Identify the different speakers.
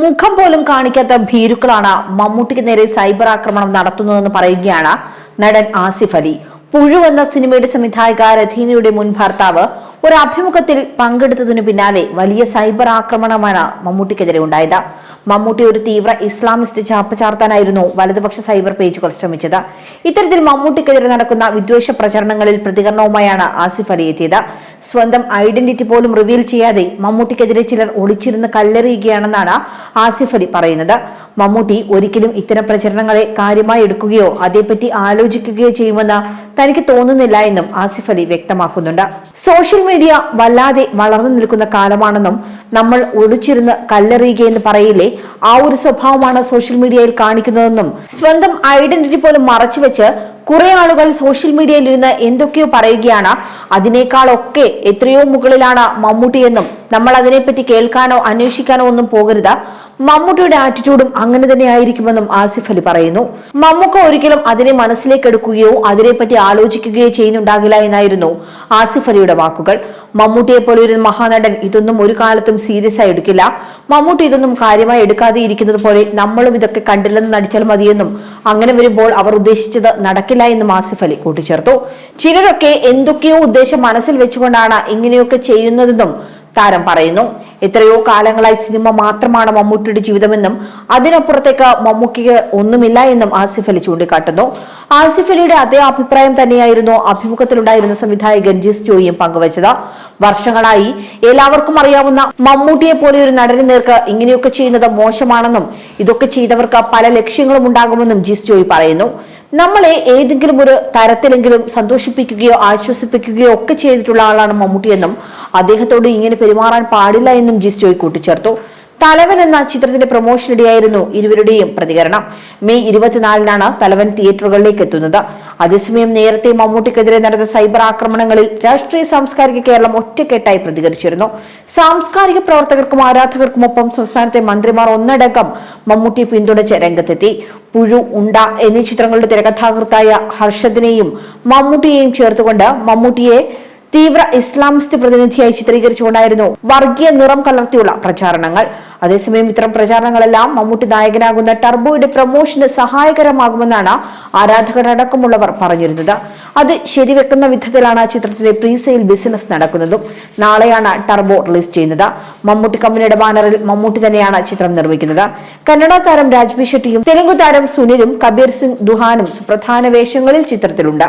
Speaker 1: മുഖം പോലും കാണിക്കാത്ത ഭീരുക്കളാണ് മമ്മൂട്ടിക്ക് നേരെ സൈബർ ആക്രമണം നടത്തുന്നതെന്ന് പറയുകയാണ് നടൻ ആസിഫ് അലി. പുഴു എന്ന സിനിമയുടെ സംവിധായക രഥീനയുടെ മുൻ ഭർത്താവ് ഒരു അഭിമുഖത്തിൽ പങ്കെടുത്തതിനു പിന്നാലെ വലിയ സൈബർ ആക്രമണമാണ് മമ്മൂട്ടിക്കെതിരെ ഉണ്ടായത്. മമ്മൂട്ടി ഒരു തീവ്ര ഇസ്ലാമിസ്റ്റ് ചാപ്പ് ചാർത്താനായിരുന്നു വലതുപക്ഷ സൈബർ പേജുകൾ ശ്രമിച്ചത്. ഇത്തരത്തിൽ മമ്മൂട്ടിക്കെതിരെ നടക്കുന്ന വിദ്വേഷ പ്രചരണങ്ങളിൽ പ്രതികരണവുമായാണ് ആസിഫ് അലി എത്തിയത്. സ്വന്തം ഐഡന്റിറ്റി പോലും റിവീൽ ചെയ്യാതെ മമ്മൂട്ടിക്കെതിരെ ചിലർ ഒളിച്ചിരുന്ന് കല്ലെറിയുകയാണെന്നാണ് ആസിഫ് അലി പറയുന്നത്. മമ്മൂട്ടി ഒരിക്കലും ഇത്തരം പ്രചരണങ്ങളെ കാര്യമായി എടുക്കുകയോ അതേപ്പറ്റി ആലോചിക്കുകയോ ചെയ്യുമെന്ന് തനിക്ക് തോന്നുന്നില്ല എന്നും ആസിഫ് അലി വ്യക്തമാക്കുന്നുണ്ട്. സോഷ്യൽ മീഡിയ വല്ലാതെ വളർന്നു നിൽക്കുന്ന കാലമാണെന്നും നമ്മൾ ഒളിച്ചിരുന്ന് കല്ലെറിയുകയെന്ന് പറയില്ലേ ആ ഒരു സ്വഭാവമാണ് സോഷ്യൽ മീഡിയയിൽ കാണിക്കുന്നതെന്നും സ്വന്തം ഐഡന്റിറ്റി പോലും മറച്ചുവെച്ച് കുറെ ആളുകൾ സോഷ്യൽ മീഡിയയിൽ ഇരുന്ന് എന്തൊക്കെയോ പറയുകയാണ്. അതിനേക്കാളൊക്കെ എത്രയോ മുകളിലാണ് മമ്മൂട്ടിയെന്നും നമ്മൾ അതിനെപ്പറ്റി കേൾക്കാനോ അന്വേഷിക്കാനോ ഒന്നും പോകരുത്. മമ്മൂട്ടിയുടെ ആറ്റിറ്റ്യൂഡും അങ്ങനെ തന്നെ ആയിരിക്കുമെന്നും ആസിഫ് അലി പറയുന്നു. മമ്മൂക്ക ഒരിക്കലും അതിനെ മനസ്സിലേക്ക് എടുക്കുകയോ അതിനെപ്പറ്റി ആലോചിക്കുകയോ ചെയ്യുന്നുണ്ടാകില്ല എന്നായിരുന്നു ആസിഫ് അലിയുടെ വാക്കുകൾ. മമ്മൂട്ടിയെ പോലെ ഒരു മഹാനടൻ ഇതൊന്നും ഒരു കാലത്തും സീരിയസ് ആയി എടുക്കില്ല. മമ്മൂട്ടി ഇതൊന്നും കാര്യമായി എടുക്കാതെ ഇരിക്കുന്നത് പോലെ നമ്മളും ഇതൊക്കെ കണ്ടില്ലെന്ന് നടിച്ചാൽ മതിയെന്നും അങ്ങനെ വരുമ്പോൾ അവർ ഉദ്ദേശിച്ചത് നടക്കില്ല എന്നും ആസിഫ് അലി കൂട്ടിച്ചേർത്തു. ചിലരൊക്കെ എന്തൊക്കെയോ ഉദ്ദേശം മനസ്സിൽ വെച്ചുകൊണ്ടാണ് ഇങ്ങനെയൊക്കെ ചെയ്യുന്നതെന്നും താരം പറയുന്നു. എത്രയോ കാലങ്ങളായി സിനിമ മാത്രമാണ് മമ്മൂട്ടിയുടെ ജീവിതമെന്നും അതിനപ്പുറത്തേക്ക് മമ്മൂക്കിക്ക് ഒന്നുമില്ല എന്നും ആസിഫ് അലി ചൂണ്ടിക്കാട്ടുന്നു. ആസിഫ് അലിയുടെ അതേ അഭിപ്രായം തന്നെയായിരുന്നു അഭിമുഖത്തിലുണ്ടായിരുന്ന സംവിധായകൻ ജിസ് ജോയിയും പങ്കുവച്ചത്. വർഷങ്ങളായി എല്ലാവർക്കും അറിയാവുന്ന മമ്മൂട്ടിയെ പോലെ ഒരു നടന് നേർക്ക് ഇങ്ങനെയൊക്കെ ചെയ്യുന്നത് മോശമാണെന്നും ഇതൊക്കെ ചെയ്തവർക്ക് പല ലക്ഷ്യങ്ങളും ഉണ്ടാകുമെന്നും ജിസ് ജോയി പറയുന്നു. നമ്മളെ ഏതെങ്കിലും ഒരു തരത്തിലെങ്കിലും സന്തോഷിപ്പിക്കുകയോ ആശ്വസിപ്പിക്കുകയോ ഒക്കെ ചെയ്തിട്ടുള്ള ആളാണ് മമ്മൂട്ടിയെന്നും അദ്ദേഹത്തോട് ഇങ്ങനെ പെരുമാറാൻ പാടില്ല എന്നും ജിസ് ജോയ് കൂട്ടിച്ചേർത്തു. തലവൻ എന്ന ചിത്രത്തിന്റെ പ്രൊമോഷനിടെയായിരുന്നു ഇരുവരുടെയും പ്രതികരണം. മെയ് ഇരുപത്തിനാലിനാണ് തലവൻ തിയേറ്ററുകളിലേക്ക് എത്തുന്നത്. അതേസമയം നേരത്തെ മമ്മൂട്ടിക്കെതിരെ നടന്ന സൈബർ ആക്രമണങ്ങളിൽ രാഷ്ട്രീയ സാംസ്കാരിക കേരളം ഒറ്റക്കെട്ടായി പ്രതികരിച്ചിരുന്നു. സാംസ്കാരിക പ്രവർത്തകർക്കും ആരാധകർക്കുമൊപ്പം സംസ്ഥാനത്തെ മന്ത്രിമാർ ഒന്നടങ്കം മമ്മൂട്ടിയെ പിന്തുണച്ച് രംഗത്തെത്തി. പുഴു ഉണ്ട എന്നീ ചിത്രങ്ങളുടെ തിരക്കഥാകൃത്തായ ഹർഷദിനെയും മമ്മൂട്ടിയെയും ചേർത്തുകൊണ്ട് മമ്മൂട്ടിയെ തീവ്ര ഇസ്ലാമിസ്റ്റ് പ്രതിനിധിയായി ചിത്രീകരിച്ചുകൊണ്ടായിരുന്നു വർഗീയ നിറം കലർത്തിയുള്ള പ്രചാരണങ്ങൾ. അതേസമയം ഇത്തരം പ്രചാരണങ്ങളെല്ലാം മമ്മൂട്ടി നായകനാകുന്ന ടർബോയുടെ പ്രൊമോഷന് സഹായകരമാകുമെന്നാണ് ആരാധകരടക്കമുള്ളവർ പറഞ്ഞിരുന്നത്. അത് ശരിവെക്കുന്ന വിധത്തിലാണ് ചിത്രത്തിലെ പ്രീസെയിൽ ബിസിനസ് നടക്കുന്നതും. നാളെയാണ് ടർബോ റിലീസ് ചെയ്യുന്നത്. മമ്മൂട്ടി കമ്പനിയുടെ ബാനറിൽ മമ്മൂട്ടി തന്നെയാണ് ചിത്രം നിർമ്മിക്കുന്നത്. കന്നഡ താരം രാജ്ബി ഷെട്ടിയും തെലുങ്കു താരം സുനിലും കബീർ സിംഗ് ദുഹാനും സുപ്രധാന വേഷങ്ങളിൽ ചിത്രത്തിലുണ്ട്.